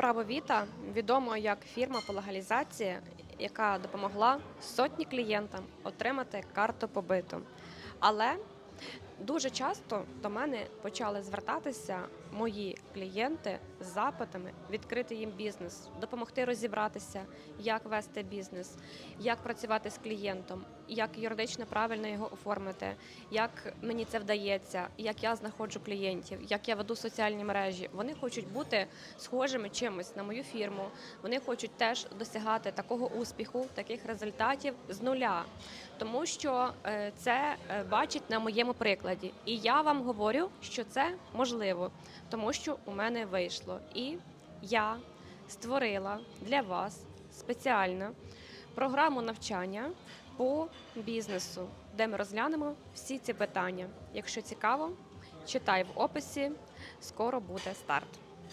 Право Віта відомо як фірма по легалізації, яка допомогла сотні клієнтам отримати карту побиту. Але дуже часто до мене почали звертатися мої клієнти з запитами відкрити їм бізнес, допомогти розібратися, як вести бізнес, як працювати з клієнтом, як юридично правильно його оформити, як мені це вдається, як я знаходжу клієнтів, як я веду соціальні мережі. Вони хочуть бути схожими чимось на мою фірму. Вони хочуть теж досягати такого успіху, таких результатів з нуля, тому що е, це е, бачить на моєму прикладі. І я вам говорю, що це можливо, тому що у мене вийшло. І я створила для вас спеціально програму навчання по бізнесу, де ми розглянемо всі ці питання. Якщо цікаво, читай в описі. Скоро буде старт.